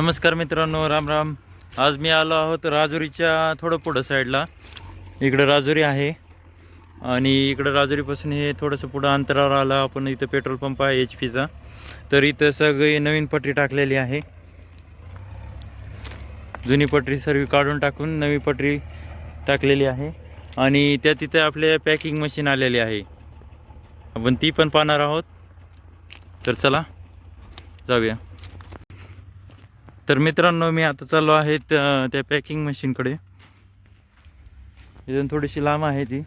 नमस्कार मित्रांनो राम राम. आज मी आलो आहोत राजुरीच्या थोडं पुढं साईडला इकडं राजुरी आहे. आणि इकडं राजुरीपासून हे थोडंसं पुढं अंतरावर आलं. आपण इथं पेट्रोल पंप आहे एच पीचा तर इथं सगळी नवीन पट्टी टाकलेली आहे. जुनी पटरी सर्व काढून टाकून नवी पटरी टाकलेली आहे. आणि त्या तिथे आपले पॅकिंग मशीन आलेली आहे. आपण ती पण पाहणार आहोत. तर चला जाऊया. तर मित्रांनो मी आता चाललो आहे त्या त्या पॅकिंग मशीनकडे इथून थोडीशी लांब आहे ती.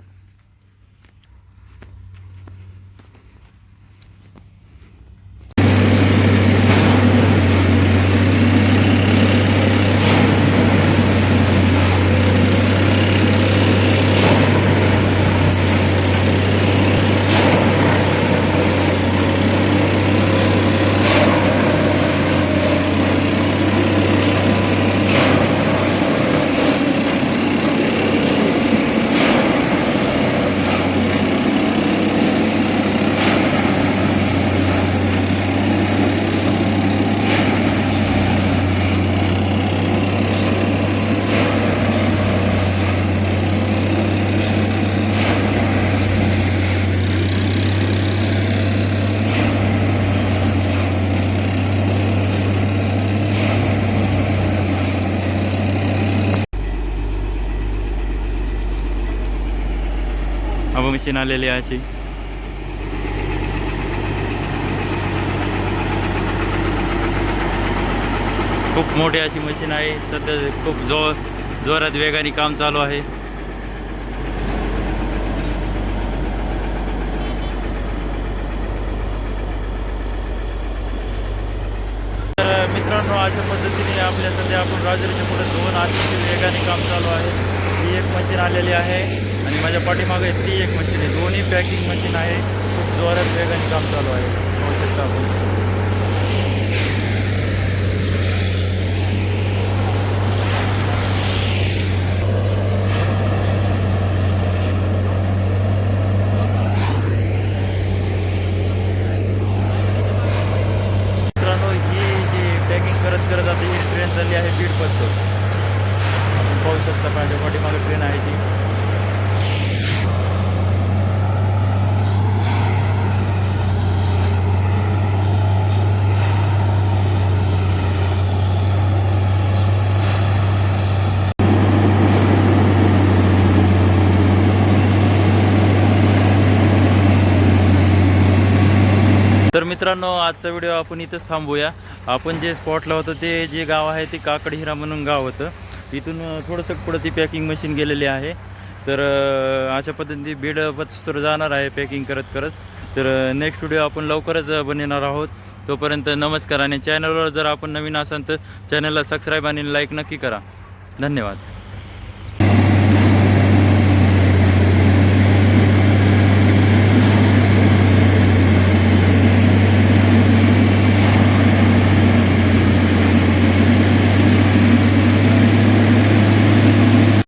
हवा मशीन आलेली आहे अशी. खूप मोठी अशी मशीन आहे सध्या खूप जोर जोरात वेगाने काम चालू आहे. तर मित्रांनो अशा पद्धतीने आपल्या सध्या आपण राजूरच्या पुढे दोन आरतीचे वेगाने काम चालू आहे. ही एक मशीन आलेली आहे. आणि माझ्या पाठीमागे ती एक मशीन आहे. दोन्ही पॅकिंग मशीन आहे. खूप जोरात वेगाने काम चालू आहे. पाहू आपण ही ही ट्रेन आहे बीड शकता पाठीमागे ट्रेन ती. तर मित्रांनो आजचा व्हिडिओ आपण इथंच थांबूया. आपण जे स्पॉटला होतं ते जे गाव आहे ते काकड हिरा म्हणून गाव होतं. इथून थोडंसं पुढं ती पॅकिंग मशीन गेलेली आहे. तर अशा पद्धतीने बीड पत्र जाणार आहे पॅकिंग करत करत. तर नेक्स्ट व्हिडिओ आपण लवकरच बनवणार आहोत. तोपर्यंत नमस्कार आणि चॅनलवर जर आपण नवीन असाल तर चॅनलला सबस्क्राईब आणि लाईक नक्की करा. धन्यवाद.